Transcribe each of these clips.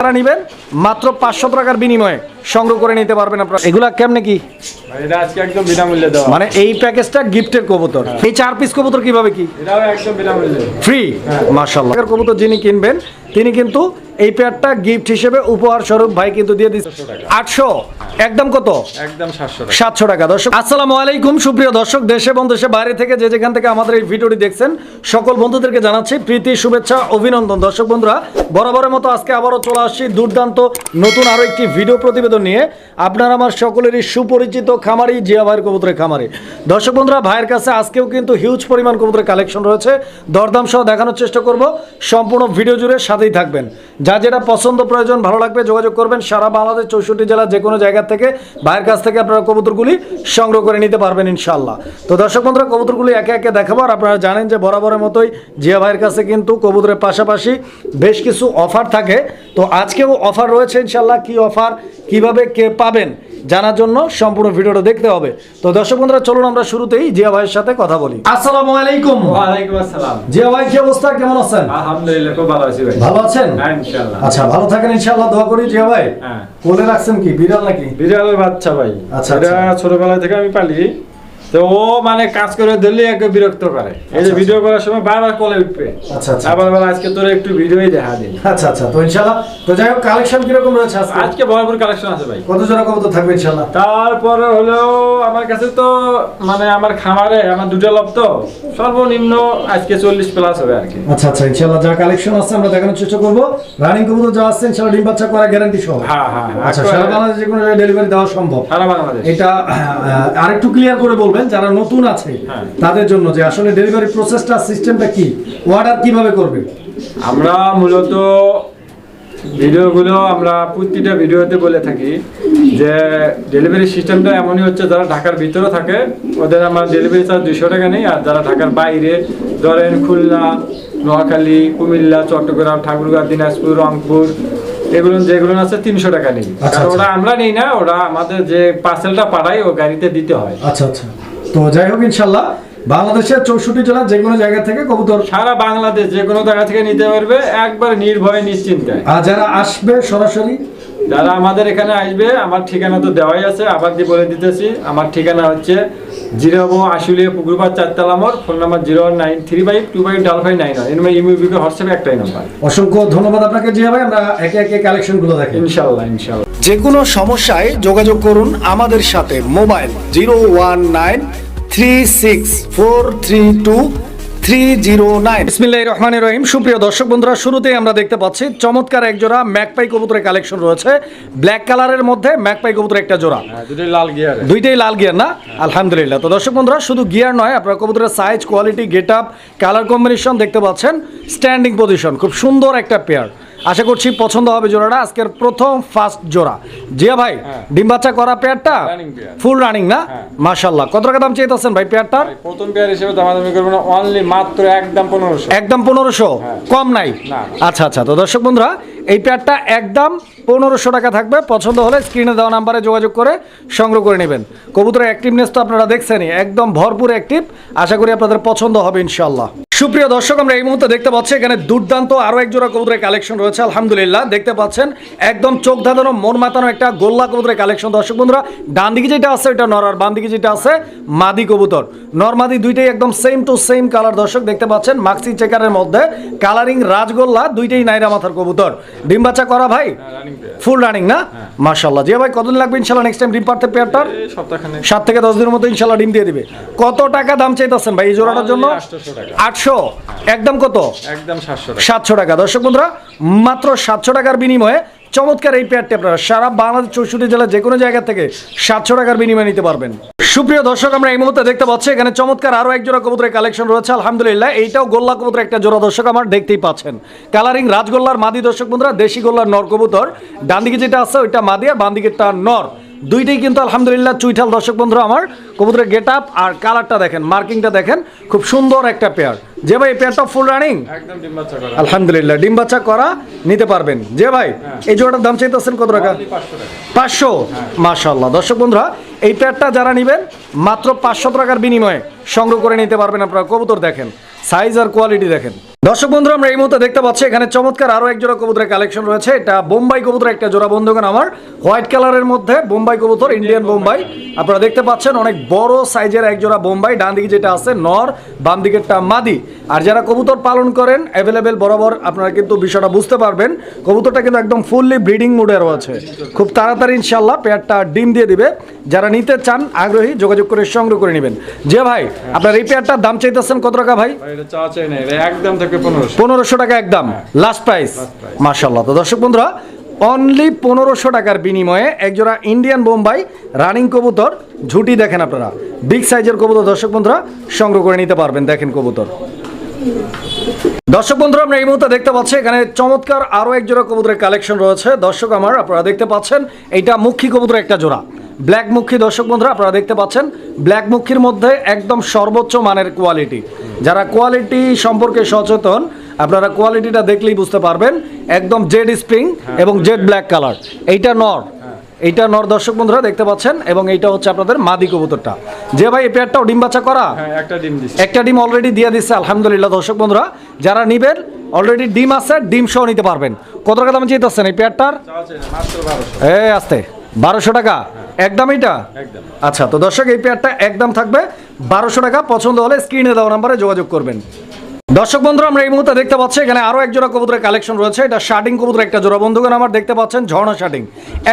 যারা নেবেন মাত্র পাঁচশো টাকার বিনিময়ে সংগ্রহ করে নিতে পারবেন আপনারা। এগুলা কেমনে কি? এটা আজকে একদম বিনামূল্যে দেওয়া। মানে এই প্যাকেজটা গিফটের কবুতর। এই চার পিস কবুতর কীভাবে কি? এটাও একদম বিনামূল্যে। ফ্রি মার্শাল্লাহ কবুতর যিনি কিনবেন তিনি কিন্তু এই পেয়ারটা গিফট হিসেবে উপহার স্বরূপ ভাই কিন্তু দিয়ে দিচ্ছে। আটশো? একদম কত? একদম সাতশো টাকা। দর্শক আসসালামু আলাইকুম। সুপ্রিয় দর্শক দেশে এবং দেশের বাইরে থেকে যে যেখান থেকে আমাদের এই ভিডিওটি দেখছেন সকল বন্ধুদেরকে জানাচ্ছি প্রীতি শুভেচ্ছা অভিনন্দন। দর্শক বন্ধুরা বরাবরের মতো আজকে আবারও চলে আসছি দুর্দান্ত নতুন আরও একটি ভিডিও প্রতিবেদন নিয়ে। আপনারা আমার সকলেরই সুপরিচিত খামারি জিয়া ভাইয়ের কবুতরের খামারে। দর্শক বন্ধুরা ভাইয়ের কাছে আজকেও কিন্তু হিউজ পরিমাণ কবুতরের কালেকশন রয়েছে। দরদাম সহ দেখানোর চেষ্টা করব। সম্পূর্ণ ভিডিও জুড়ে সাথেই থাকবেন। যা যেটা পছন্দ প্রয়োজন, ভালো লাগবে যোগাযোগ করবেন। সারা বাংলাদেশ চৌষট্টি জেলা যে কোনো জায়গা থেকে, ভাইয়ের কাছ থেকে আপনারা কবুতরগুলি সংগ্রহ করে নিতে পারবেন ইনশাল্লাহ তো দর্শক বন্ধুরা, কবুতরগুলি একে একে দেখাবো, আর আপনারা জানেন যে বরাবরের মতোই জিয়া ভাইয়ের কাছে কিন্তু কবুতরের পাশাপাশি বেশ কিছু অফার থাকে। তো আজকেও অফার রয়েছে ইনশাল্লাহ কি অফার, কীভাবে কে পাবেন জানার জন্য সম্পূর্ণ ভিডিওটা দেখতে হবে। তো দর্শক বন্ধুরা চলুন আমরা শুরুতেই জিয়া ভাইয়ের সাথে কথা বলি। আসসালামু আলাইকুম। ওয়া আলাইকুম আসসালাম। জিয়া ভাই কি অবস্থা? কেমন আছেন? আলহামদুলিল্লাহ খুব ভালো আছি ভাই। ভালো আছেন? হ্যাঁ ইনশাআল্লাহ। আচ্ছা ভালো থাকেন ইনশাআল্লাহ দোয়া করি জিয়া ভাই। হ্যাঁ। কোলে রাখছেন কি? বিড়াল নাকি? বিড়ালের বাচ্চা ভাই। আচ্ছা, এটা আচ্ছা। ছোটবেলা থেকে আমি পালি। তো ও মানে কাজ করে দিলে একটু বিরক্ত করে। এই যে আচ্ছা, ভিডিও করার সময় বারবার কোলে উঠবে। আচ্ছা, আচ্ছা। আবার বলে আজকে তোর একটু ভিডিওই দেখা দিই। আচ্ছা আচ্ছা। তো ইনশাআল্লাহ। তো যাই হোক কালেকশন কীরকম রয়েছে আজকে? আজকে ভরপুর কালেকশন আছে ভাই। কত জোড়া কবুতর থাকবে ইনশাআল্লাহ? তারপরে হলো আমার কাছে তো মানে আমার খামারে আমার দুটো লব তো সর্বনিম্ন আজকে চল্লিশ প্লাস হবে আর কি। আচ্ছা আচ্ছা। ইনশাআল্লাহ যা কালেকশন আছে আমরা দেখানোর চেষ্টা করব। রানিং কবুতর যা আছে ইনশাআল্লাহ ডিম বাচ্চা করা গ্যারান্টি সহ। হ্যাঁ হ্যাঁ হ্যাঁ। আচ্ছা সারা বাংলাদেশে যে কোনো জায়গায় ডেলিভারি দেওয়া সম্ভব। সারা বাংলাদেশ। এটা আরেকটু ক্লিয়ার করে বলবেন। যারা নতুন আছে হ্যাঁ। তাদের জন্য যে আসলে ডেলিভারি প্রসেসটা সিস্টেমটা কি অর্ডার কীভাবে করবে আমরা মূলত ভিডিওগুলো আমরা প্রতিটা ভিডিওতে বলে থাকি যে ডেলিভারি সিস্টেমটা এমনই হচ্ছে যারা ঢাকার ভিতরে থাকে ওদের আমার ডেলিভারি চার্জ দুশো টাকা নেই আর যারা ঢাকার বাইরে ধরেন খুলনা নোয়াখালী কুমিল্লা চট্টগ্রাম ঠাকুরগাঁও দিনাজপুর রংপুর এগুলো যেগুলো আছে তিনশো টাকা নেই আচ্ছা, কারণ আচ্ছা। ওরা আমরা নেই না ওরা আমাদের যে পার্সেলটা পাঠাই ও গাড়িতে দিতে হয় আচ্ছা আচ্ছা তো যাই হোক ইনশাল্লাহ বাংলাদেশের চৌষট্টি জেলার যে কোনো জায়গা থেকে কবুতর সারা বাংলাদেশ যে কোনো জায়গা থেকে নিতে পারবে একবার নির্ভয়ে নিশ্চিন্তায় আর যারা আসবে সরাসরি যারা আমাদের এখানে আসবে আমার ঠিকানা তো দেওয়াই আছে আবার দিয়ে বলে দিতেছি? আমার ঠিকানা হচ্ছে জিরো আশুলিয়া পুকুরপাড় চারতলা মোড় phone number zero nine three five two five ডাল ফাইভ নাইন এর মানে ইমিউবিকে হোয়াটসঅ্যাপে একটাই নাম্বার। অসংখ্য ধন্যবাদ আপনাকে জিয়া ভাই। আমরা একে একে কালেকশনগুলো দেখি। ইনশাল্লাহ ইনশাল্লাহ। যে কোনো সমস্যায় যোগাযোগ করুন আমাদের সাথে mobile zero one nine three six four three two three zero nine. Rahman Rahim. সুপ্রিয় দর্শক বন্ধুরা শুরুতেই আমরা দেখতে পাচ্ছি চমৎকার এক জোড়া ম্যাকপাই কবুতরের কালেকশন রয়েছে। ব্ল্যাক কালারের মধ্যে ম্যাকপাই কবুতরের একটা জোড়া। হ্যাঁ লাল গিয়ার দুইটাই লাল গিয়ার না? আলহামদুলিল্লাহ। তো দর্শক বন্ধুরা শুধু গিয়ার নয় আপনার কবুতরের size quality get up colour combination দেখতে পাচ্ছেন। স্ট্যান্ডিং পজিশন খুব সুন্দর একটা পেয়ার আশা করছি পছন্দ হবে জোড়াটা। আজকের প্রথম ফার্স্ট জোড়া। জিয়া ভাই হ্যাঁ। ডিম বাচ্চা করা পেয়ারটা ফুল রানিং না? হ্যাঁ। মাশাল্লাহ কত টাকা দাম চাইতেছেন ভাই পেয়ারটার? প্রথম পেয়ার হিসেবে দামাদামি করব না অনলি মাত্র একদম পনেরোশো। একদম পনেরোশো? হ্যাঁ। কম নাই? আচ্ছা আচ্ছা। তো দর্শক বন্ধুরা এই পেয়ারটা একদম পনেরোশো টাকা থাকবে। পছন্দ হলে স্ক্রিনে দেওয়া নাম্বারে যোগাযোগ করে সংগ্রহ করে নেবেন। কবুতরের অ্যাক্টিভনেস তো আপনারা দেখছেনই। একদম ভরপুর অ্যাক্টিভ আশা করি আপনাদের পছন্দ হবে ইনশাল্লাহ সুপ্রিয় দর্শক আমরা এই মুহূর্তে দেখতে পাচ্ছি এখানে দুর্দান্ত আরও এক জোড়া কবুতরের কালেকশন রয়েছে আলহামদুলিল্লাহ। দেখতে পাচ্ছেন একদম চোখ ধাঁধানো মন মাতানো একটা গোল্লা কবুতরের কালেকশন দর্শক বন্ধুরা ডান দিকে যেটা আছে ওটা নর আর বাম দিকে যেটা আছে মাদি কবুতর। নর মাদি দুইটাই একদম সেম টু সেম কালার দর্শক দেখতে পাচ্ছেন মাক্সি চেকারের মধ্যে কালারিং রাজগোল্লা দুইটাই নাইরা মাথার কবুতর। ডিম বাচ্চা করা ভাই? ফুল রানিং না? মাশাল্লাহ জিয়া ভাই কতদিন লাগবে ইনশাল্লাহ নেক্সট টাইম ডিম পারতে পেয়ারটার সাত থেকে দশ দিনের মতো ইনশাল্লাহ ডিম দিয়ে দিবে। কত টাকা দাম চাইতেছেন ভাই এই জোড়াটার জন্য? আটশোশো আটশো একদম কত? একদম সাতশো টাকা। সাতশো টাকা। দর্শক বন্ধুরা মাত্র সাতশো টাকার বিনিময়ে চমৎকার এই পেয়ারটি আপনারা সারা বাংলাদেশ চৌষট্টি জেলার যে কোনো জায়গা থেকে সাতশো টাকার বিনিময়ে নিতে পারবেন। সুপ্রিয় দর্শক আমরা এই মুহূর্তে দেখতে পাচ্ছি এখানে চমৎকার আরও এক জোড়া কবুতরের কালেকশন রয়েছে। আলহামদুলিল্লাহ এইটাও গোল্লা কবুতরের একটা জোড়া দর্শক আমার দেখতেই পাচ্ছেন। কালারিং রাজগোল্লার মাদি দর্শক বন্ধুরা দেশি গোল্লার নর কবুতর। ডান দিকে যেটা আছে ওইটা মাদি আর বাম দিকেরটা নর। দুইটাই কিন্তু আলহামদুলিল্লাহ চুইঠাল। দর্শক বন্ধুরা আমার কবুতরের গেট আপ আর কালারটা দেখেন মার্কিংটা দেখেন খুব সুন্দর একটা পেয়ার। যে ভাই পেয়ারটা ফুল রানিং একদম ডিম বাচ্চা করা। আলহামদুলিল্লাহ ডিম বাচ্চা করা নিতে পারবেন। যে ভাই এই জোড়াটার দাম চাইতেছেন কত টাকা? পাঁচশো টাকা। পাঁচশো? মাশাল্লাহ দর্শক বন্ধুরা এই পেয়ারটা যারা নেবেন মাত্র পাঁচশো টাকার বিনিময়ে সংগ্রহ করে নিতে পারবেন আপনারা। কবুতর দেখেন সাইজ আর কোয়ালিটি দেখেন। দর্শক বন্ধুরা, আমরা এই মুহূর্তে দেখতে পাচ্ছি, এখানে চমৎকার আরও এক জোড়া কবুতরের কালেকশন রয়েছে। এটা বোম্বাই কবুতর একটা জোড়া বন্ধুগণ আমার। হোয়াইট কালারের মধ্যে বোম্বাই কবুতর ইন্ডিয়ান বোম্বাই। আপনারা দেখতে পাচ্ছেন, অনেক বড় সাইজের এক জোড়া বোম্বাই। ডান দিকে যেটা আছে, নর, বাম দিকেরটা মাদি। আর যারা কবুতর পালন করেন অ্যাভেলেবেল বরাবর, আপনারা কিন্তু বিষয়টা বুঝতে পারবেন। কবুতরটা কিন্তু একদম ফুললি ব্রিডিং মুডে রয়েছে খুব তাড়াতাড়ি ইনশাল্লাহ পেয়ারটা ডিম দিয়ে দিবে। যারা নিতে চান, আগ্রহী, যোগাযোগ করে সংগ্রহ করে নেবেন। যে ভাই, আপনার এই পেয়ারটার দাম চাইতেছেন কত টাকা ভাই? এটা এটা পনেরোশো। টাকা একদম। লাস্ট প্রাইস মার্শাল্লাহ তো দর্শক বন্ধুরা অনলি পনেরোশো টাকার বিনিময়ে একজোড়া ইন্ডিয়ান বোম্বাই রানিং কবুতর ঝুটি দেখেন আপনারা। বিগ সাইজের কবুতর দর্শক বন্ধুরা সংগ্রহ করে নিতে পারবেন দেখেন কবুতর। দর্শক বন্ধুরা আমরা এই মুহূর্তে দেখতে পাচ্ছি এখানে চমৎকার আরও এক জোড়া কবুতরের কালেকশন রয়েছে। দর্শক আমার আপনারা দেখতে পাচ্ছেন এইটা মুখী কবুতর একটা জোড়া। ব্ল্যাক মুখী দর্শক বন্ধুরা আপনারা দেখতে পাচ্ছেন ব্ল্যাক মুখীর মধ্যে একদম সর্বোচ্চ মানের কোয়ালিটি যারা কোয়ালিটি সম্পর্কে সচেতন আপনারা কোয়ালিটিটা দেখলেই বুঝতে পারবেন একদম জেড স্প্রিং এবং জেড ব্ল্যাক কালার এইটা নর এইটা নর দর্শক বন্ধুরা দেখতে পাচ্ছেন এবং এইটা হচ্ছে আপনাদের মাদি কবুতরটা। যে ভাই এই পেয়ারটাও ডিম বাচ্চা করা? হ্যাঁ একটা ডিম একটা ডিম অলরেডি দিয়ে দিচ্ছে আলহামদুলিল্লাহ দর্শক বন্ধুরা। যারা নিবেন অলরেডি ডিম আছে ডিম সহ নিতে পারবেন। কত টাকা দাম চাইতেছেন এই পেয়ারটার এ আসতে। বারোশো টাকা। একদম এইটা? আচ্ছা তো দর্শক এই পেয়ারটা একদম থাকবে। বারোশো টাকা পছন্দ হলে স্ক্রিনে দেওয়া নাম্বারে যোগাযোগ করবেন। দর্শক বন্ধুরা আমরা এই মুহূর্তে দেখতে পাচ্ছি এখানে আরও এক জোড়া কবুতরের কালেকশন রয়েছে। এটা শার্টিং কবুতর একটা জোড়া। বন্ধুগণ আমার দেখতে পাচ্ছেন ঝর্ণা শার্টিং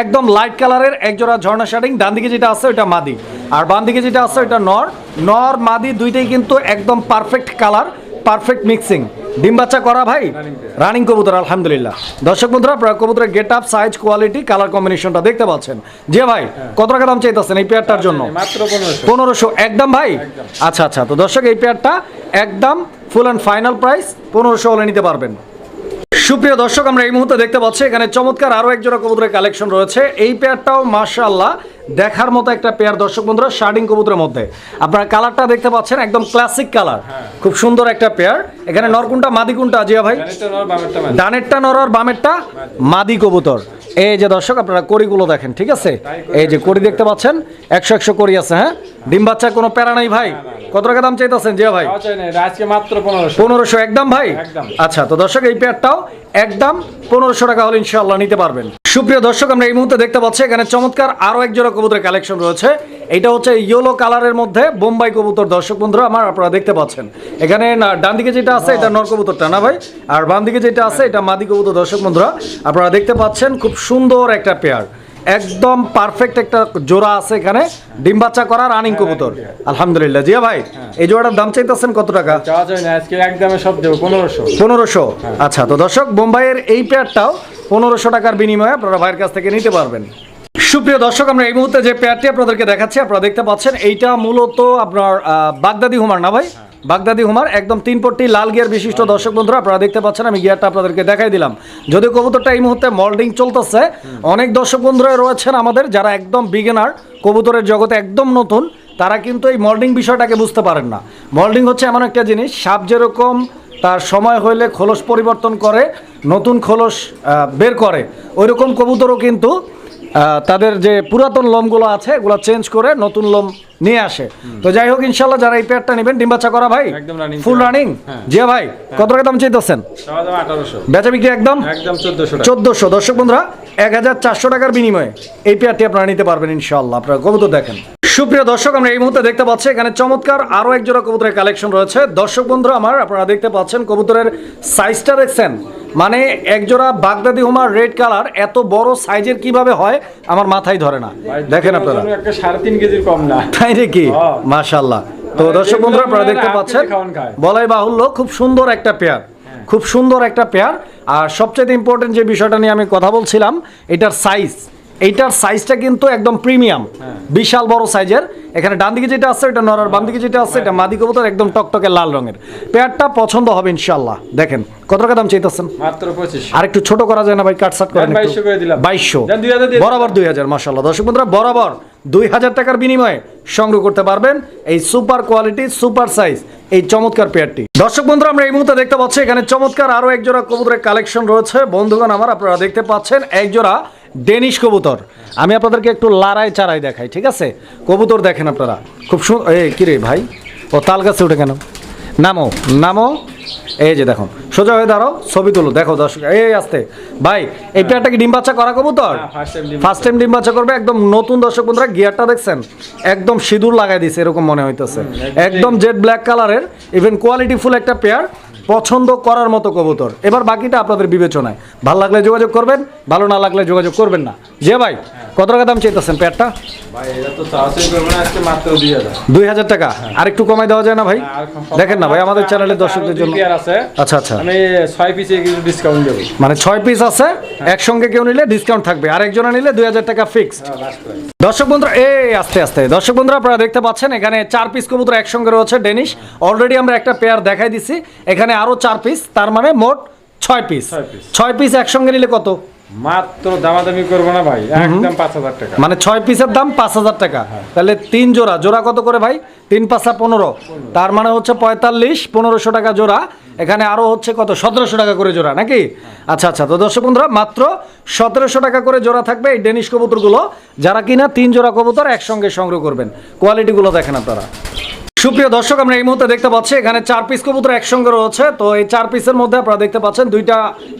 একদম লাইট কালারের এক জোড়া ঝর্ণা শার্টিং ডান দিকে যেটা আছে ওটা মাদি। আর বাম দিকে যেটা আছে ওটা নর। নর মাদি দুইটাই কিন্তু একদম পারফেক্ট কালার পারফেক্ট মিক্সিং ডিম বাচ্চা করা ভাই? রানিং কবুতর আলহামদুলিল্লাহ। দর্শক বন্ধুরা কবুতরের get up size quality colour কম্বিনেশনটা দেখতে পাচ্ছেন। যে ভাই কত টাকা দাম চাইতেছেন এই পেয়ারটার জন্য? মাত্র পনেরোশো। একদম ভাই? আচ্ছা আচ্ছা তো দর্শক এই পেয়ারটা একদম ফুল অ্যান্ড ফাইনাল প্রাইস পনেরোশো হলে নিতে পারবেন। সুপ্রিয় দর্শক আমরা এই মুহূর্তে দেখতে পাচ্ছি এখানে চমৎকার আরও এক জোড়া কবুতরের কালেকশন রয়েছে। এই পেয়ারটাও মাশাআল্লাহ দেখার মতো একটা পেয়ার দর্শক বন্ধুরা শার্ডিং কবুতরের মধ্যে। আপনারা কালারটা দেখতে পাচ্ছেন একদম ক্লাসিক কালার খুব সুন্দর একটা পেয়ার এখানে নরকুনটা মাদি কোনটা আজিয়া ভাই? ডানেরটা নর। আর বামেরটা মাদি কবুতর। এই যে দর্শক আপনারা করিগুলো দেখেন ঠিক আছে? এই যে করি দেখতে পাচ্ছেন একশো একশো কড়ি আছে হ্যাঁ? ডিম বাচ্চা কোনো প্যারা নাই ভাই। কত টাকা দাম চাইতেছেন জিয়া ভাই? আজকে মাত্র পনেরোশো। একদম ভাই? আচ্ছা তো দর্শক এই পেয়ারটাও একদম পনেরোশো টাকা হলে ইনশাল্লাহ নিতে পারবেন। সুপ্রিয় দর্শক আমরা এই মুহূর্তে দেখতে পাচ্ছি এখানে চমৎকার আরও এক জোড়া কবুতরের কালেকশন রয়েছে। এটা হচ্ছে ইয়েলো কালারের মধ্যে বোম্বাই কবুতর। দর্শক বন্ধুরা আমার আপনারা দেখতে পাচ্ছেন। এখানে ডান দিকে যেটা আছে এটা নর কবুতরটা না ভাই? আর বাম দিকে যেটা আছে এটা মাদি কবুতর। দর্শক বন্ধুরা আপনারা দেখতে পাচ্ছেন খুব সুন্দর একটা পেয়ার। একদম পারফেক্ট একটা জোড়া আছে এখানে ডিম বাচ্চা করা রানিং কবুতর। আলহামদুলিল্লাহ। জিয়া ভাই এই জোড়াটার দাম চাইতেছেন কত টাকা? চাওয়া চাই না আজকে একদমে সব দেবো পনেরোশো। পনেরোশো। আচ্ছা তো দর্শক বোম্বাইয়ের এই পেয়ারটাও পনেরোশো টাকার বিনিময়ে আপনারা ভাইয়ের কাছ থেকে নিতে পারবেন। সুপ্রিয় দর্শক আমরা এই মুহূর্তে যে পেয়ারটি আপনাদেরকে দেখাচ্ছি আপনারা দেখতে পাচ্ছেন এইটা মূলত আপনার বাগদাদি হুমার না ভাই? বাগদাদি হুমার একদম তিন পট্টি লাল গিয়ার বিশিষ্ট দর্শক বন্ধুরা আপনারা দেখতে পাচ্ছেন আমি গিয়ারটা আপনাদেরকে দেখাই দিলাম। যদি কবুতরটা এই মুহূর্তে মল্ডিং চলতেছে অনেক দর্শক বন্ধুরা রয়েছেন আমাদের যারা একদম বিগিনার কবুতরের জগতে একদম নতুন তারা কিন্তু এই মল্ডিং বিষয়টাকে বুঝতে পারেন না। মল্ডিং হচ্ছে এমন একটা জিনিস সাপ যেরকম তার সময় হইলে খোলস পরিবর্তন করে নতুন খোলস বের করে। ওই রকম কবুতরও কিন্তু তাদের যে পুরাতন লোমগুলো আছে এগুলো চেঞ্জ করে নতুন লোম নিয়ে আসে। তো যাই হোক ইনশাল্লাহ যারা এই পেয়ারটা নেবেন ডিম বাচ্চা করা ভাই ফুল রানিং হ্যাঁ। জি ভাই কত টাকা দাম চাইতেছেন? বেচা বিক্রি একদম? চোদ্দশো দর্শক বন্ধুরা এক হাজার চারশো টাকার বিনিময়ে এই পেয়ারটি আপনারা নিতে পারবেন ইনশাল্লাহ। আপনারা কবুতর দেখেন। সুপ্রিয় দর্শক আমরা এই মুহূর্তে দেখতে পাচ্ছি এখানে চমৎকার আরও এক জোড়া কবুতরের কালেকশন রয়েছে। দর্শক বন্ধুরা আমার আপনারা দেখতে পাচ্ছেন কবুতরের সাইজটা দেখছেন? মানে এক জোড়া বাগদাদি হোমার রেড কালার এত বড় সাইজের কীভাবে হয় আমার মাথায় ধরে না। দেখেন আপনারা। একটা সাড়ে তিন কেজির কম না। তাই নাকি? হ্যাঁ। মাশাল্লাহ তো মানে দর্শক বন্ধুরা আপনারা দেখতে মানে পাচ্ছেন। বলাই বাহুল্য খুব সুন্দর একটা পেয়ার। খুব সুন্দর একটা পেয়ার। আর সবচেয়ে ইম্পর্টেন্ট যে বিষয়টা নিয়ে আমি কথা বলছিলাম এটার সাইজ এইটার সাইজটা কিন্তু একদম প্রিমিয়াম বিশাল বড় সাইজের এখানে ডান দিকে যেটা আছে এটা নরার বাম দিকে যেটা আছে এটা মাদি কবুতর একদম টকটকে লাল রঙের। পেয়ারটা পছন্দ হবে ইনশাল্লাহ দেখেন কত টাকা দাম চাইতেছেন? মাত্র পঁচিশ। আর একটু ছোট করা যায় না ভাই কাটসাট করেন দেন, 2200 করে দিলাম। বাইশশো। দেন, 2000 দিয়ে বরাবর দুই হাজার মাসাল্লাহ দর্শক বন্ধুরা বরাবর দুই হাজার টাকার বিনিময়ে সংগ্রহ করতে পারবেন এই সুপার কোয়ালিটি সুপার সাইজ এই চমৎকার পেয়ারটি। দর্শক বন্ধুরা আমরা এই মুহূর্তে দেখতে পাচ্ছি এখানে চমৎকার আরও এক জোড়া কবুতরের কালেকশন রয়েছে। বন্ধুগণ আমার আপনারা দেখতে পাচ্ছেন এক জোড়া ডেনিশ কবুতর। আমি আপনাদেরকে একটু লারাই চারাই দেখাই ঠিক আছে? কবুতর দেখেন আপনারা। খুব সুন্দর এই কিরে ভাই? ও তাল গাছে উঠে কেন? নামো নামো। এই যে দেখো সোজা হয়ে দাঁড়াও ছবি তুলো। দেখো দর্শক এই আসতে। ভাই এই পেয়ারটা কি ডিম বাচ্চা করা কবুতর? ফার্স্ট টাইম ডিম বাচ্চা করবে একদম নতুন দর্শক বন্ধুরা গিয়ারটা দেখছেন? একদম সিঁদুর লাগাই দিছে এরকম মনে হইতেছে। একদম জেড ব্ল্যাক কালারের ইভেন কোয়ালিটি ফুল একটা পেয়ার। পছন্দ করার মতো কবুতর। এবার বাকিটা আপনাদের বিবেচনায়। ভালো লাগলে যোগাযোগ করবেন ভালো না লাগলে যোগাযোগ করবেন না। যে ভাই কত টাকা দাম চাইতেছেন মাত্র দুই হাজার। টাকা? আর একটু কমাই দেওয়া যায় না ভাই? দেখেন না ভাই আমাদের চ্যানেলের দর্শকদের জন্য। আচ্ছা আচ্ছা। আমি ছয় পিসে ডিসকাউন্ট দেবো। মানে ছয় পিস আছে একসঙ্গে কেউ নিলে ডিসকাউন্ট থাকবে। আর একজনে নিলে দুই হাজার টাকা ফিক্সড দর্শক বন্ধুরা এই আস্তে আস্তে। দর্শক বন্ধুরা আপনারা দেখতে পাচ্ছেন এখানে চার পিস কবুতর একসঙ্গে রয়েছে ডেনিশ অলরেডি আমরা একটা পেয়ার দেখাই দিছি। এখানে আরও চার পিস তার মানে মোট ছয় পিস ছয় পিস একসঙ্গে নিলে কত? মাত্র দামাদামি করব না ভাই একদম পাঁচ হাজার টাকা। মানে ছয় পিসের দাম পাঁচ হাজার টাকা। তাহলে তিন জোড়া জোড়া কত করে ভাই? তিন পাঁচা পনেরো। তার মানে হচ্ছে পঁয়তাল্লিশ পনেরোশো টাকা জোড়া। এখানে আরও হচ্ছে কত? সতেরোশো টাকা করে জোড়া নাকি? আচ্ছা আচ্ছা। তো দর্শক বন্ধুরা মাত্র সতেরোশো টাকা করে জোড়া থাকবে এই ডেনিশ কবুতরগুলো। যারা কিনা তিন জোড়া কবুতর একসঙ্গে সংগ্রহ করবেন। কোয়ালিটিগুলো দেখেন আপনারা। সুপ্রিয় দর্শক, আমরা এই মুহূর্তে দেখতে পাচ্ছি, এখানে চার পিস কবুতর একসঙ্গে রয়েছে। তো এই চার পিসের মধ্যে আপনারা দেখতে পাচ্ছেন, দুইটা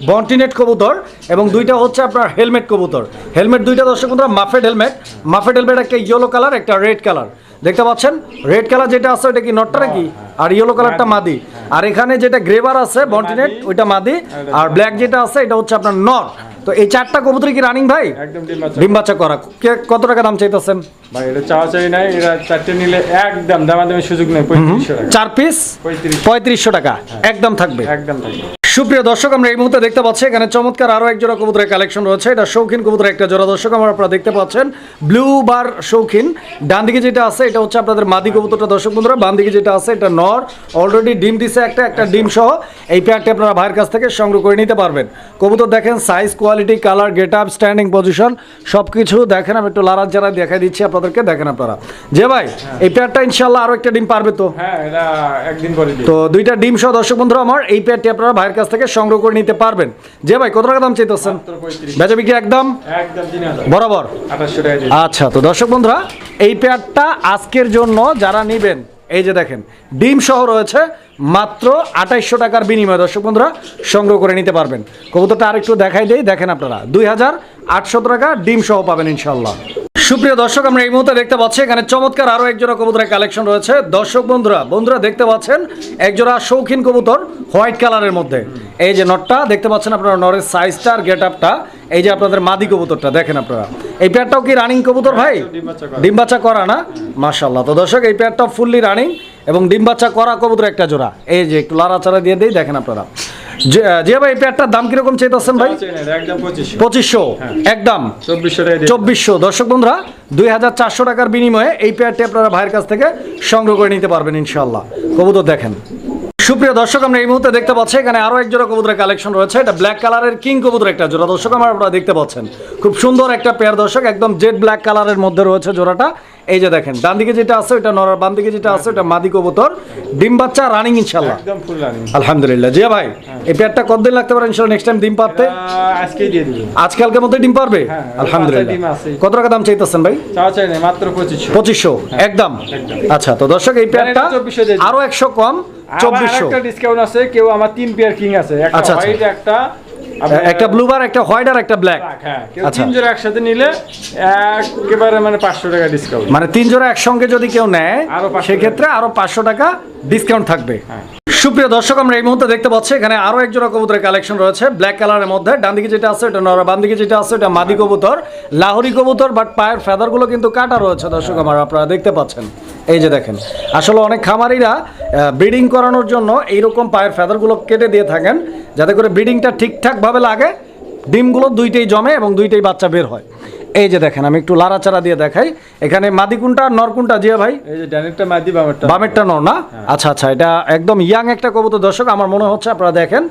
বন্টিনেট কবুতর এবং দুইটা হচ্ছে আপনার হেলমেট কবুতর। হেলমেট দুইটা দর্শক বন্ধুরা মাফেড হেলমেট মাফেড হেলমেট একটা ইয়েলো কালার একটা রেড কালার দেখতে পাচ্ছেন রেড কালার যেটা আছে ওটা কি নটটা নাকি? আর ইয়েলো কালারটা মাদি। আর এখানে যেটা গ্রেভার আছে বন্টিনেট ওইটা মাদি। আর ব্ল্যাক যেটা আছে, এটা হচ্ছে আপনার নট তো এই চারটা কবুতর কি রানিং ভাই? একদম ডিম বাচ্চা। করা। কে- কত টাকা দাম চাইতেছেন? ভাই এটা চাওয়া চাই নাই এরা চারটে নিলে একদম দামাদামি সুযোগ নেই পঁয়ত্রিশশো টাকা। চার পিস পঁয়ত্রিশশো। টাকা। একদম থাকবে। একদম থাকবে। সুপ্রিয় দর্শক আমরা এই মুহূর্তে দেখতে পাচ্ছি এখানে চমৎকার আরও এক জোড়া কবুতরের কালেকশন রয়েছে। এটা শৌখিন কবুতরের একটা জোড়া দর্শক আমরা আপনারা দেখতে পাচ্ছেন ব্লু বার শৌখিন। ডান দিকে যেটা আছে এটা হচ্ছে আপনাদের মাদি কবুতরটা দর্শক বন্ধুরা বাম দিকে যেটা আছে এটা নর। অলরেডি ডিম দিছে একটা একটা ডিম সহ। এই পেয়ারটি আপনারা ভাইয়ের কাছ থেকে সংগ্রহ করে নিতে পারবেন। কবুতর দেখেন size quality colour get up standing position সব কিছু দেখেন আমি একটু লারার যারা দেখাই দিচ্ছি আপনাদেরকে দেখেন আপনারা। যে ভাই এই পেয়ারটা ইনশাল্লাহ আরও একটা ডিম পারবে তো? হ্যাঁ এটা একদিন পরে তো দুইটা ডিম সহ দর্শক বন্ধুরা আমার এই পেয়ারটি আপনারা ভাইয়ের কাছ থেকে সংগ্রহ করে নিতে পারবেন। যে ভাই কত টাকা দাম চাইতেছেন? বেচা বিক্রি একদম? বরাবর? আচ্ছা তো দর্শক বন্ধুরা এই পেয়ারটা আজকের জন্য যারা নেবেন এই যে দেখেন ডিম সহ রয়েছে মাত্র আঠাইশশো টাকার বিনিময়ে। দর্শক বন্ধুরা সংগ্রহ করে নিতে পারবেন। কবুতরটা আরেকটু দেখাই দেই। দেখেন আপনারা দুই হাজার আটশো টাকা ডিম সহ পাবেন ইনশাল্লাহ সুপ্রিয় দর্শক আমরা এই মুহূর্তে দেখতে পাচ্ছি এখানে চমৎকার আরও একজোড়া কবুতরের কালেকশন রয়েছে। দর্শক বন্ধুরা বন্ধুরা দেখতে পাচ্ছেন একজোড়া শৌখিন কবুতর হোয়াইট কালারের মধ্যে। এই যে নটটা দেখতে পাচ্ছেন আপনারা নরের সাইজটা আর গেট আপটা এই যে আপনাদের মাদি কবুতরটা দেখেন আপনারা। এই পেয়ারটাও কি রানিং কবুতর ভাই? ডিম বাচ্চা করা। ডিম বাচ্চা করা না? মাশাল্লাহ তো দর্শক এই পেয়ারটা ফুললি রানিং এবং ডিম বাচ্চা করা কবুতর একটা জোড়া। এই যে একটু লাড়াচাড়া দিয়ে দেই দেখেন আপনারা। যে যে ভাই এই পেয়ারটার দাম কীরকম চাইতেছেন ভাই? পঁচিশশো। পঁচিশশো? একদম? চব্বিশশো দর্শক বন্ধুরা দুই হাজার চারশো টাকার বিনিময়ে এই পেয়ারটি আপনারা ভাইয়ের কাছ থেকে সংগ্রহ করে নিতে পারবেন ইনশাল্লাহ কবুতর দেখেন। সুপ্রিয় দর্শক আমরা এই মুহূর্তে দেখতে পাচ্ছি এখানে আরও এক জোড়া কবুতরের কালেকশন রয়েছে। এটা ব্ল্যাক কালারের কিং কবুতর একটা জোড়া। দর্শক আমরা আপনারা দেখতে পাচ্ছেন খুব সুন্দর একটা পেয়ার দর্শক একদম জেড ব্ল্যাক কালারের মধ্যে রয়েছে জোড়াটা। এই যে দেখেন ডান দিকে যেটা আছে ওটা নরার বাম দিকে যেটা আছে ওটা মাদি কবুতর। ডিম বাচ্চা রানিং ইনশাল্লাহ একদম ফুল রানিং আলহামদুলিল্লাহ। জিয়া ভাই এই পেয়ারটা কতদিন লাগতে পারে ইনশাল্লাহ নেক্সট টাইম ডিম পারতে আজকালকের মধ্যে ডিম পারবে হ্যাঁ, আলহামদুলিল্লাহ। কত টাকা দাম চাইতেছেন ভাই? চাওয়া চাই না মাত্র পঁচিশশো। একদম। আচ্ছা তো দর্শক এই পেয়ারটা এটা 2400 দিয়ে দিন। আরও একশো কম। চব্বিশশো। একটা ডিসকাউন্ট আছে কেউ আমার তিন পেয়ার কিং আছে। একটা আচ্ছা, আচ্ছা। হোয়াইট একটা আপনার একটা ব্লুবার একটা হোয়াইট আর একটা ব্ল্যাক black, হ্যাঁ। আচ্ছা। তিন জোড়া একসাথে নিলে একেবারে মানে টাকা ডিসকাউন্ট মানে তিন জোড়া একসঙ্গে যদি কেউ নেয় সেক্ষেত্রে আরও পাঁচশো টাকা ডিসকাউন্ট থাকবে। হ্যাঁ। সুপ্রিয় দর্শক আমরা এই মুহূর্তে দেখতে পাচ্ছি এখানে আরও এক জোড়া কবুতরের কালেকশন রয়েছে। ব্ল্যাক কালারের মধ্যে ডান দিকে যেটা আছে এটা নরা বাম দিকে যেটা আছে এটা মাদি কবুতর লাহোরি কবুতর বাট পায়ের ফেদারগুলো কিন্তু কাটা রয়েছে দর্শক আমার আপনারা দেখতে পাচ্ছেন। এই যে দেখেন আসলে অনেক খামারিরা ব্রিডিং করানোর জন্য এইরকম পায়ের ফেদারগুলো কেটে দিয়ে থাকেন যাতে করে ব্রিডিংটা ঠিকঠাকভাবে লাগে ডিমগুলো দুইটাই জমে এবং দুইটাই বাচ্চা বের হয়। এই যে দেখেন আমি একটু লাড়াচাড়া দিয়ে দেখাই। এখানে মাদি কোনটা আর নর কোনটা জিয়া ভাই? এই যে ডানেরটা মাদি বামেরটা। বামেরটা নর না? আচ্ছা আচ্ছা এটা একদম ইয়াং একটা কবুতর দর্শক আমার মনে হচ্ছে আপনারা দেখেন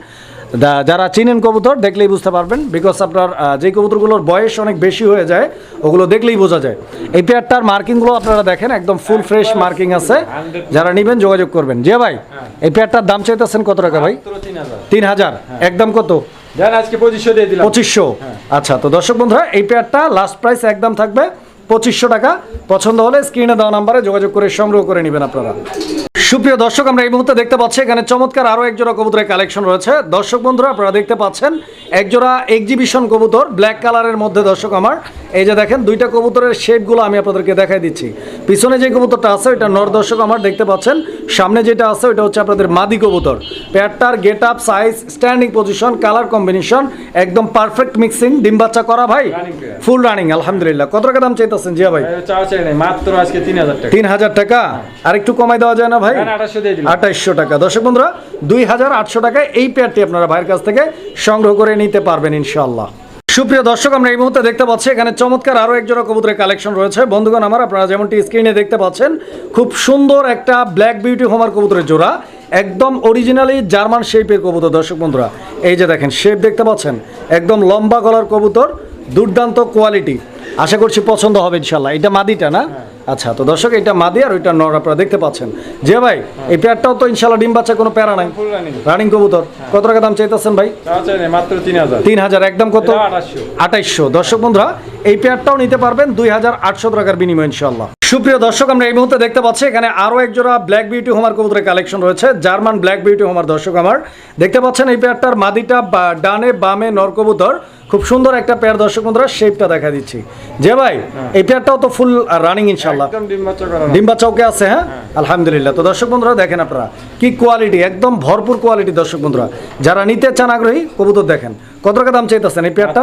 যারা চিনেন কবুতর দেখলেই বুঝতে পারবেন বিকজ আপনার যে কবুতরগুলোর বয়স অনেক বেশি হয়ে যায় ওগুলো দেখলেই বোঝা যায়। এই পেয়ারটার মার্কিংগুলো আপনারা দেখেন একদম ফুল ফ্রেশ মার্কিং আছে। যারা নেবেন যোগাযোগ করবেন। জিয়া ভাই এই পেয়ারটার দাম চাইতেছেন কত টাকা ভাই? তিন হাজার। একদম কত? আজকে পঁচিশশো দিয়ে দিলাম। পঁচিশশো। আচ্ছা তো দর্শক বন্ধুরা এই পেয়ারটা লাস্ট প্রাইস একদম থাকবে পঁচিশশো টাকা। পছন্দ হলে স্ক্রিনে দেওয়া নাম্বারে যোগাযোগ করে সংগ্রহ করে নেবেন আপনারা। সুপ্রিয় দর্শক আমরা এই মুহূর্তে দেখতে পাচ্ছি এখানে চমৎকার আরও একজোড়া কবুতরের কালেকশন রয়েছে। দর্শক বন্ধুরা আপনারা দেখতে পাচ্ছেন একজোড়া এক্সিবিশন কবুতর ব্ল্যাক কালারের মধ্যে দর্শক আমার। এই যে দেখেন দুইটা কবুতরের শেডগুলো আমি আপনাদেরকে দেখাই দিচ্ছি। পিছনে যে কবুতরটা আছে এটা নর দর্শক আমার দেখতে পাচ্ছেন। সামনে যেটা আছে ওটা হচ্ছে আপনাদের মাদি কবুতর। পেয়ারটার get up size standing position colour combination একদম পারফেক্ট মিক্সিং ডিম বাচ্চা করা ভাই? ফুল রানিং আলহামদুলিল্লাহ। কত টাকা দাম চাইতেছেন জিয়া ভাই? মাত্র আজকে তিন হাজার টাকা। তিন হাজার টাকা? আর একটু কমাই দেওয়া যায় না ভাই? হ্যাঁ, আঠাশশো টাকা। দর্শক বন্ধুরা দুই হাজার আটশো টাকায় এই পেয়ারটি আপনারা ভাইয়ের কাছ থেকে সংগ্রহ করে নিতে পারবেন ইনশাল্লাহ সুপ্রিয় দর্শক আমরা এই মুহূর্তে দেখতে পাচ্ছি এখানে চমৎকার আরও একজোড়া কবুতরের কালেকশন রয়েছে। বন্ধুগণ আমার আপনারা যেমনটি স্ক্রিনে দেখতে পাচ্ছেন খুব সুন্দর একটা ব্ল্যাক বিউটি হোমার কবুতরের জোড়া একদম অরিজিনালি জার্মান শেপের কবুতর। দর্শক বন্ধুরা এই যে দেখেন শেপ দেখতে পাচ্ছেন একদম লম্বা গলার কবুতর দুর্দান্ত কোয়ালিটি আশা করছি পছন্দ হবে ইনশাল্লাহ এটা মাদিটা না? আচ্ছা তো দর্শক এটা মাদি আর ওইটা নর আপনারা দেখতে পাচ্ছেন। যে ভাই এই পেয়ারটাও তো ইনশাল্লাহ ডিম বাচ্চা কোনো প্যারা নাই। রানিং। কবুতর। কত টাকা দাম চাইতেছেন ভাই? মাত্র তিন হাজার। তিন হাজার একদম কত? এটা 2800 আঠাইশশো। দর্শক বন্ধুরা এই পেয়ারটাও নিতে পারবেন দুই হাজার আটশো টাকার বিনিময় ইনশাল্লাহ সুপ্রিয় দর্শক আমরা এই মুহূর্তে দেখতে পাচ্ছি এখানে আরও একজোড়া ব্ল্যাক বিউটি হোমার কবুতরের কালেকশন রয়েছে। জার্মান ব্ল্যাক বিউটি হোমার দর্শক আমার। দেখতে পাচ্ছেন এই পেয়ারটার মাদিটা বা- ডানে বামে নর কবুতর। খুব সুন্দর একটা পেয়ার দর্শক বন্ধুরা শেপটা দেখা দিচ্ছি। যে ভাই এই পেয়ারটাও তো ফুল রানিং ইনশাল্লাহ ডিম বাচ্চা চৌকে আছে হ্যাঁ? আলহামদুলিল্লাহ। তো দর্শক বন্ধুরা দেখেন আপনারা কি কোয়ালিটি একদম ভরপুর কোয়ালিটি দর্শক বন্ধুরা। যারা নিতে চান আগ্রহী কবুতর দেখেন কত টাকা দাম চাইতেছেন? এই পেয়ারটা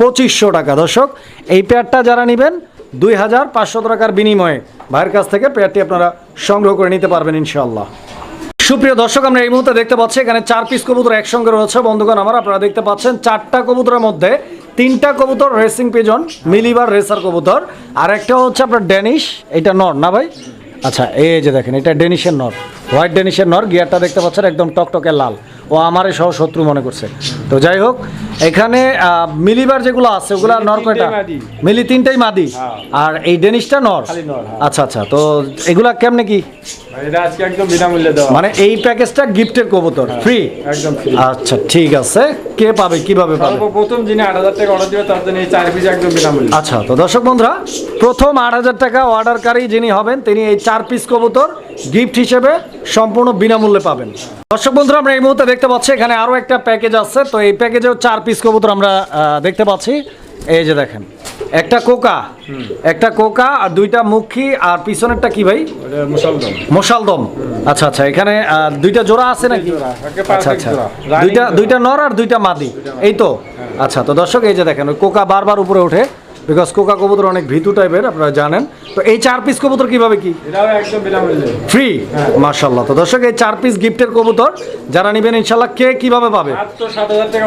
পঁচিশশো। টাকা। দর্শক এই পেয়ারটা যারা নেবেন দুই হাজার পাঁচশো টাকার বিনিময়ে ভাইয়ের কাছ থেকে পেয়ারটি আপনারা সংগ্রহ করে নিতে পারবেন ইনশাআল্লাহ। সুপ্রিয় দর্শক আমরা এই মুহূর্তে দেখতে পাচ্ছি এখানে চার পিস কবুতর একসঙ্গে রয়েছে। বন্ধুগণ আমার আপনারা দেখতে পাচ্ছেন চারটা কবুতরের মধ্যে তিনটা কবুতর রেসিং পিজন মিলিবার রেসার কবুতর। আর একটা হচ্ছে আপনার ড্যানিশ এটা নর, না ভাই? আচ্ছা এই যে দেখেন, এটা ডেনিশের নর। হোয়াইট ডেনিশের নর, গিয়ারটা দেখতে পাচ্ছেন, একদম টকটকে লাল। ও আমারই সহ শত্রু মনে করছে। তো যাই হোক এখানে মিলিবার যেগুলো আছে ওগুলো নর কয়টা? মিলি তিনটাই মাদি? হ্যাঁ। আর এই ডেনিশটা নর? হ্যাঁ। আচ্ছা আচ্ছা তো এগুলা কেমনে কি? মানে এই প্যাকেজটা গিফটের কবুতর ফ্রি একদম free। আচ্ছা ঠিক আছে। কে পাবে কীভাবে পাবে? সর্বপ্রথম যিনি আট হাজার টাকা অর্ডার দিবে তার জন্য এই চার পিস একদম বিনামূল্যে। আচ্ছা তো দর্শক বন্ধুরা প্রথম আট হাজার টাকা অর্ডারকারী যিনি হবেন তিনি এই চার পিস কবুতর গিফট হিসেবে সম্পূর্ণ বিনামূল্যে পাবেন। দর্শক বন্ধুরা আমরা এই মুহূর্তে দেখতে পাচ্ছি এখানে আরও একটা প্যাকেজ আছে। তো এই প্যাকেজেও চার পিস কবুতর আমরা দেখতে পাচ্ছি। এই যে দেখেন একটা কোকা একটা কোকা আর দুইটা মুখী আর পিছনেরটা কি ভাই? মশালদম। আচ্ছা আচ্ছা এখানে দুইটা জোড়া আছে নাকি? আচ্ছা আচ্ছা। দুইটা দুইটা নর আর দুইটা মাদি। এই তো? আচ্ছা তো দর্শক এই যে দেখেন ওই কোকা বারবার উপরে ওঠে। বিকজ কোকা কবুতর অনেক ভীতু টাইপের আপনারা জানেন। তো এই চার পিস কবুতর কীভাবে কি? ফ্রি মার্শাল্লাহ তো দর্শক এই চার পিস গিফটের কবুতর যারা নেবেন ইনশাল্লাহ কে কীভাবে পাবে? সাত হাজার টাকা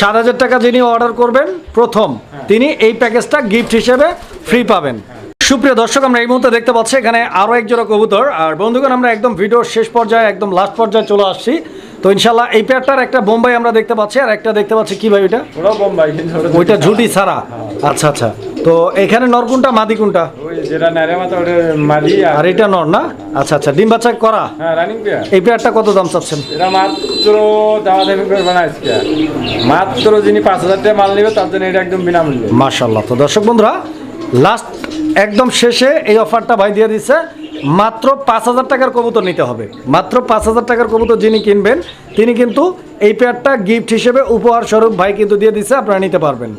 সাত হাজার যিনি অর্ডার করবেন প্রথম তিনি এই প্যাকেজটা গিফট হিসেবে ফ্রি পাবেন। সুপ্রিয় দর্শক আমরা এই মুহূর্তে দেখতে পাচ্ছি এখানে আরও এক জোড়া কবুতর। আর বন্ধুগণ আমরা একদম ভিডিওর শেষ পর্যায়ে একদম লাস্ট পর্যায়ে চলে আসছি। তো ইনশাল্লাহ এই পেয়ারটার একটা বোম্বাই আমরা দেখতে পাচ্ছি আর একটা দেখতে পাচ্ছি কি ভাই ওইটা? বোম্বাই ওইটা ঝুটি ছাড়া। আচ্ছা আচ্ছা। তো এখানে নর কোনটা মাদি কোনটা? আর এটা নর না? আচ্ছা আচ্ছা। ডিম বাচ্চা করা? হ্যাঁ এই পেয়ারটা কত দাম চাচ্ছেন? মাত্র দাওয়া দেবে করবে না আজকে। মাত্র যিনি পাঁচ হাজার টাকা মাল নেবে তার জন্য এটা একদম বিনামূল্যে। মাশাল্লাহ তো দর্শক বন্ধুরা লাস্ট একদম শেষে এই অফারটা ভাই দিয়ে দিচ্ছে মাত্র পাঁচ হাজার টাকার কবুতর নিতে হবে। মাত্র পাঁচ হাজার টাকার কবুতর যিনি কিনবেন, তিনি কিন্তু এই পেয়ারটা গিফট হিসেবে উপহার স্বরূপ ভাই কিন্তু দিয়ে দিচ্ছে আপনারা নিতে পারবেন।